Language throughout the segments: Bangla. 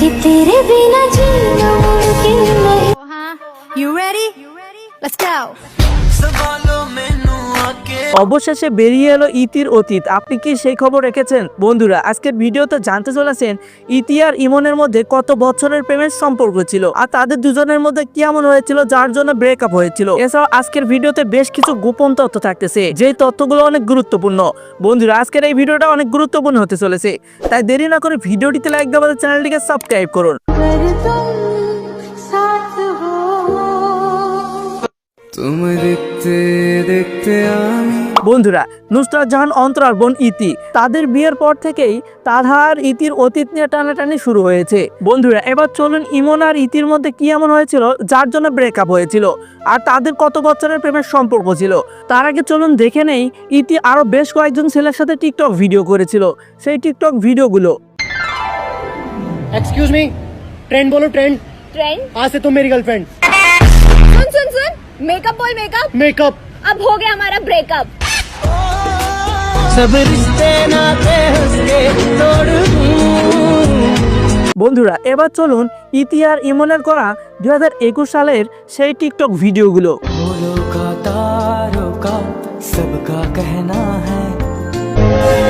कि तेरे बिना जीना मुमकिन नहीं Huh? You ready? Let's go. অবশেষে বেরিয়ে এলো ইতির অতীত। আপনি কি সেই খবর রেখেছেন? বন্ধুরা, আজকের ভিডিওতে জানতে চলেছেন ইতি আর ইমনের মধ্যে কত বছরের প্রেমের সম্পর্ক ছিল আর তাদের দুজনের মধ্যে কি এমন হয়েছিল, যার জন্য ব্রেকআপ হয়েছিল। এছাড়াও আজকের ভিডিওতে বেশ কিছু গোপন তথ্য থাকতেছে যে তথ্যগুলো অনেক গুরুত্বপূর্ণ। বন্ধুরা, আজকের এই ভিডিওটা অনেক গুরুত্বপূর্ণ হতে চলেছে, তাই দেরি না করে ভিডিওটিতে লাইক দেওয়া চ্যানেলটিকে সাবস্ক্রাইব করুন। তুমি দেখতে দেখতে আমি বন্ধুরা নুসরাত জাহান অন্তরার বোন ইতি তাদের বিয়ের পর থেকেই তাধা আর ইতির অতীত নিয়ে টানাটানি শুরু হয়েছে বন্ধুরা এবার চলুন ইমন আর ইতির মধ্যে কি এমন হয়েছিল যার জন্য ব্রেকআপ হয়েছিল আর তাদের কত বছরের প্রেমের সম্পর্ক ছিল তার আগে চলুন দেখে নেই ইতি আরো বেশ কয়েকজন ছেলের সাথে টিকটক ভিডিও করেছিল সেই টিকটক ভিডিওগুলো एक्सक्यूज मी ट्रेंड बोलो ट्रेंड ट्रेंड आज से तुम मेरी गर्लफ्रेंड सुन सुन सुन मेकअप बोल मेकअप मेकअप अब हो गया हमारा ब्रेकअप বন্ধুরা এবার চলুন ইতি আর ইমনের করা দুই সালের সেই টিকটক ভিডিওগুলো फूलों का तारों का सबका कहना है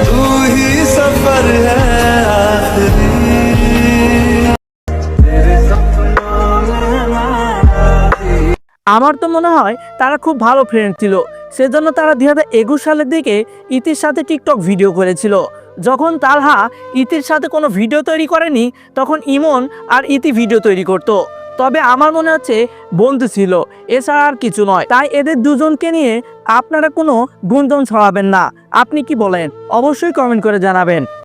तू ही सफर है आखिरी तेरे सपनों में मैं আমার তো মনে হয় তারা খুব ভালো ফ্রেন্ড ছিল সেজন্য তারা দুই হাজার একুশ সালের দিকে ইতির সাথে টিকটক ভিডিও করেছিল। যখন তালহা ইতির সাথে কোনো ভিডিও তৈরি করেনি, তখন ইমন আর ইতি ভিডিও তৈরি করত। তবে আমার মনে হচ্ছে বন্ধু ছিল, এছাড়া আর কিছু নয়। তাই এদের দুজনকে নিয়ে আপনারা কোনো গুঞ্জন ছড়াবেন না। আপনি কি বলেন? অবশ্যই কমেন্ট করে জানাবেন।